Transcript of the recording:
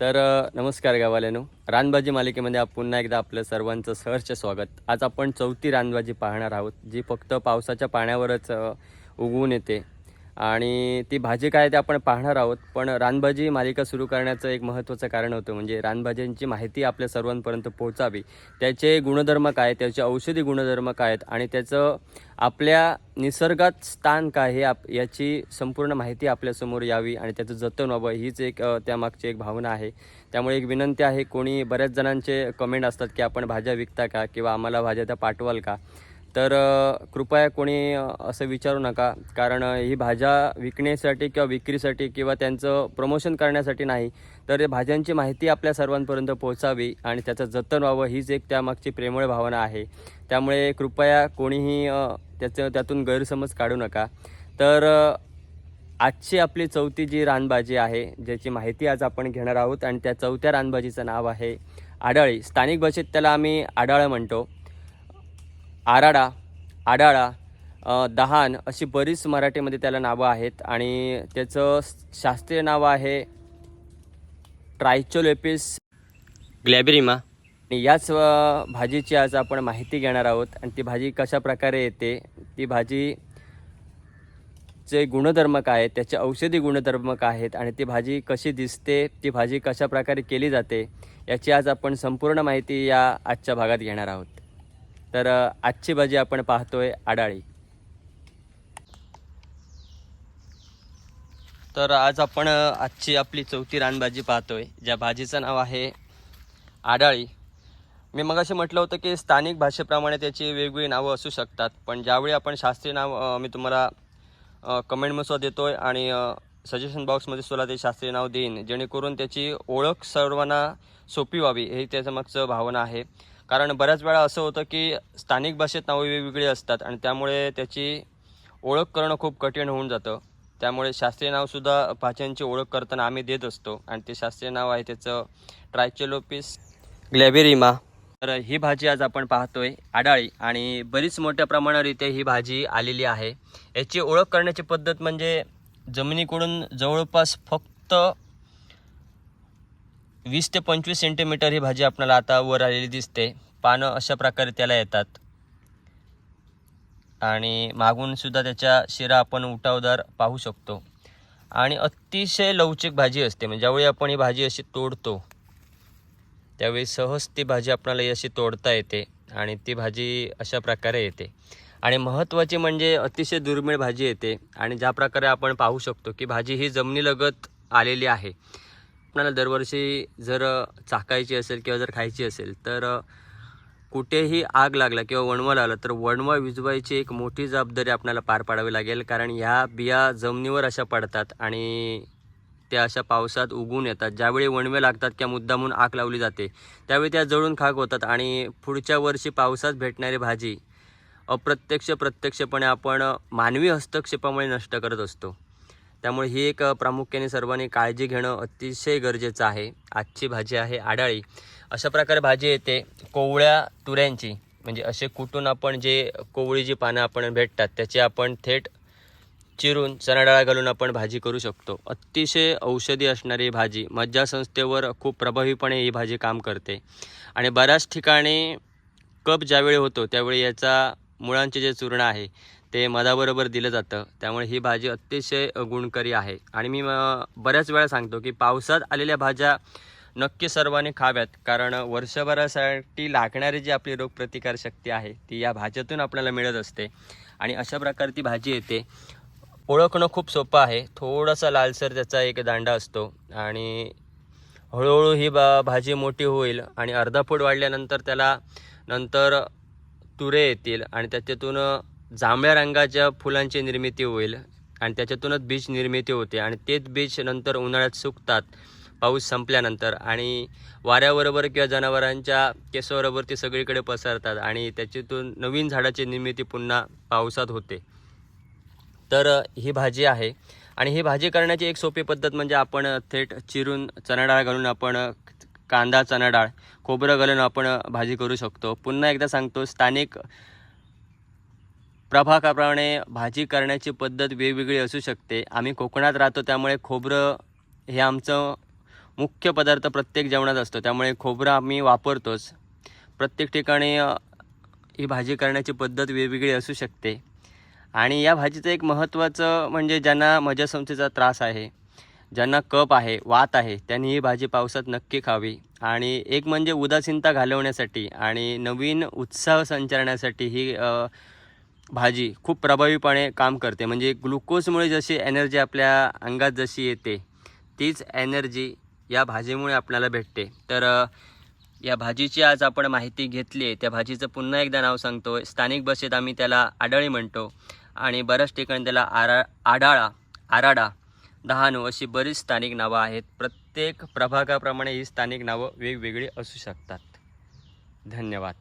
तर नमस्कार गावाल्यानो. रानबाजी मालिकेमध्ये पुन्हा एकदा आपलं सर्वांचं सहर्ष स्वागत. आज आपण चौथी रानबाजी पाहणार आहोत जी फक्त पावसाच्या पाण्यावरच उगवून येते. आणि ती भाजी काय ते आपण पाहणार आहोत. पण रानभाजी मालिका सुरू करण्याचं एक महत्त्वाचं कारण होतं म्हणजे रानभाज्यांची माहिती आपल्या सर्वांपर्यंत पोहोचावी. त्याचे गुणधर्म काय त्याचे औषधी गुणधर्म काय आहेत? आणि त्याचं आपल्या निसर्गात स्थान काय हे आप याची संपूर्ण माहिती आपल्यासमोर यावी आणि त्याचं जतन व्हावं हीच एक त्यामागची एक भावना आहे. त्यामुळे एक विनंती आहे कोणी बऱ्याच जणांचे कमेंट असतात की आपण भाज्या विकता का? किंवा आम्हाला भाज्या त्या पाठवाल का? तर कृपया कोणी असं विचारू नका. कारण ही भाज्या विकण्यासाठी किंवा विक्रीसाठी किंवा त्यांचं प्रमोशन करण्यासाठी नाही तर भाज्यांची माहिती आपल्या सर्वांपर्यंत पोहोचावी आणि त्याचं जतन व्हावं हीच एक त्यामागची प्रेमळ भावना आहे. त्यामुळे कृपया कोणीही त्याचं त्यातून गैरसमज काढू नका. तर आजची आपली चौथी जी रानबाजी आहे ज्याची माहिती आज आपण घेणार आहोत आणि त्या चौथ्या रानबाजीचं नाव आहे आडाळी. स्थानिक भाषेत त्याला आम्ही आडाळं म्हणतो. आराडा आडाळा दहान अशी बरीच मराठीमध्ये त्याला नावं आहेत आणि त्याचं शास्त्रीय नाव आहे ट्रायचोलेपिस ग्लॅबेरिमा. आणि याच भाजीची आज आपण माहिती घेणार आहोत आणि ती भाजी कशा प्रकारे येते ती भाजी चे गुणधर्म काय आहेत त्याचे औषधी गुणधर्म काय आहेत आणि ती भाजी कशी दिसते ती भाजी कशा प्रकारे केली जाते याची आज आपण संपूर्ण माहिती या आजच्या भागात घेणार आहोत. तर आजची भाजी आपण पाहतोय आडाळी. तर आज आपण आजची आपली चौथी रानभाजी पाहतोय ज्या भाजीचं नाव आहे आडाळी. मी मग असे म्हटलं होतं की स्थानिक भाषेप्रमाणे त्याची वेगवेगळी नावं असू शकतात पण ज्यावेळी आपण शास्त्रीय नाव मी तुम्हाला कमेंटमध्ये देतो आहे आणि सजेशन बॉक्समध्ये सुद्धा ते शास्त्रीय नाव देईन जेणेकरून त्याची ओळख सर्वांना सोपी व्हावी हे त्याच्या मागचं भावना आहे. कारण बऱ्याच वेळा असं होतं की स्थानिक भाषेत नावं वेगवेगळी असतात आणि त्यामुळे त्याची ओळख करणं खूप कठीण होऊन जातं. त्यामुळे शास्त्रीय नावसुद्धा भाज्यांची ओळख करताना आम्ही देत असतो आणि ते शास्त्रीय नाव आहे त्याचं ट्रायचेलोपिस ग्लॅबेरिमा. तर ही भाजी आज आपण पाहतोय आडाळी आणि बरीच मोठ्या प्रमाणावर इथे ही भाजी आलेली आहे. याची ओळख करण्याची पद्धत म्हणजे जमिनीकडून जवळपास फक्त वीस ते पंचवीस सेंटीमीटर ही भाजी आपल्याला आता वर आलेली दिसते. पानं अशा प्रकारे त्याला येतात. आणि मागूनसुद्धा त्याच्या शिरा आपण उठावदार पाहू शकतो. आणि अतिशय लवचिक भाजी असते. म्हणजे ज्यावेळी आपण ही भाजी अशी तोडतो त्यावेळी सहज ती भाजी आपल्याला अशी तोडता येते आणि ती भाजी अशा प्रकारे येते. आणि महत्त्वाची म्हणजे अतिशय दुर्मिळ भाजी येते. आणि ज्या प्रकारे आपण पाहू शकतो की भाजी ही जमिनीलगत आलेली आहे. आपल्याला दरवर्षी जर चाकायची असेल किंवा जर खायची असेल तर कुठेही आग लागला किंवा वणवा लागला तर वणवा विजवायची एक मोठी जबाबदारी आपल्याला पार पाडावी लागेल. कारण ह्या बिया जमिनीवर अशा पडतात आणि त्या अशा पावसात उगून येतात. ज्यावेळी वणवे लागतात किंवा मुद्दामून आग लावली जाते. त्यावेळी त्या जळून खाक होतात आणि पुढच्या वर्षी पावसात भेटणारी भाजी अप्रत्यक्ष प्रत्यक्षपणे आपण मानवी हस्तक्षेपामुळे नष्ट करत असतो. त्यामुळे ही एक प्रामुख्याने सर्वांनी काळजी घेणं अतिशय गरजेचं आहे. आजची भाजी आहे आडाळी. अशा प्रकारे भाजी येते. कोवळ्या तुऱ्यांची म्हणजे असे कुटून आपण जे कोवळी जी पानं आपण भेटतात त्याची आपण थेट चिरून चणाडाळा घालून आपण भाजी करू शकतो. अतिशय औषधी असणारी भाजी मज्जासंस्थेवर खूप प्रभावीपणे ही भाजी काम करते. आणि बऱ्याच ठिकाणी कप ज्यावेळी होतो त्यावेळी याचा मुळांचे जे चूर्ण आहे ते मधाबरोबर दिलं जातं. त्यामुळे ही भाजी अतिशय गुणकारी आहे. आणि मी बऱ्याच वेळा सांगतो की पावसात आलेल्या भाज्या नक्की सर्वांनी खाव्यात. कारण वर्षभरासाठी लागणारी जी आपली रोगप्रतिकारशक्ती आहे ती या भाज्यातून आपल्याला मिळत असते. आणि अशा प्रकारे ती भाजी येते. ओळखणं खूप सोपं आहे. थोडासा लालसर त्याचा एक दांडा असतो. आणि हळूहळू ही बा भाजी मोठी होईल आणि अर्धा फूट वाढल्यानंतर त्याला नंतर तुरे येतील आणि त्याच्यातून जांभळ्या रंगाच्या फुलांची निर्मिती होईल आणि त्याच्यातूनच बीज निर्मिती होते आणि तेच बीज नंतर उन्हाळ्यात सुकतात पाऊस संपल्यानंतर. आणि वाऱ्याबरोबर किंवा जनावरांच्या केसाबरोबर ते सगळीकडे पसरतात आणि त्याच्यातून नवीन झाडाची निर्मिती पुन्हा पावसात होते. तर ही भाजी आहे. आणि ही भाजी करण्याची एक सोपी पद्धत म्हणजे आपण थेट चिरून चणा डाळ घालून आपण कांदा चणा डाळ खोबरं घालून आपण भाजी करू शकतो. पुन्हा एकदा सांगतो स्थानिक प्रभागाप्रमाणे भाजी करण्याची पद्धत वेगवेगळी असू शकते. आम्ही कोकणात राहतो त्यामुळे खोबरं हे आमचं मुख्य पदार्थ प्रत्येक जेवणात असतो. त्यामुळे खोबरं आम्ही वापरतोच. प्रत्येक ठिकाणी ही भाजी करण्याची पद्धत वेगवेगळी असू शकते. आणि या भाजीचं एक महत्त्वाचं म्हणजे ज्यांना मजासंस्थेचा त्रास आहे ज्यांना कप आहे वात आहे त्यांनी ही भाजी पावसात नक्की खावी. आणि एक म्हणजे उदासीनता घालवण्यासाठी आणि नवीन उत्साह संचारण्यासाठी ही भाजी खूप प्रभावीपणे काम करते. म्हणजे ग्लुकोजमुळे जशी एनर्जी आपल्या अंगात जशी येते तीच एनर्जी या भाजीमुळे आपल्याला भेटते. तर या भाजीची आज आपण माहिती घेतली आहे. त्या भाजीचं पुन्हा एकदा नाव सांगतो. स्थानिक भाषेत आम्ही त्याला आडाळी म्हणतो आणि बऱ्याच ठिकाणी त्याला आरा आडाळा आराडा डहाणू अशी बरीच स्थानिक नावं आहेत. प्रत्येक प्रभागाप्रमाणे ही स्थानिक नावं वेगवेगळी असू शकतात. धन्यवाद.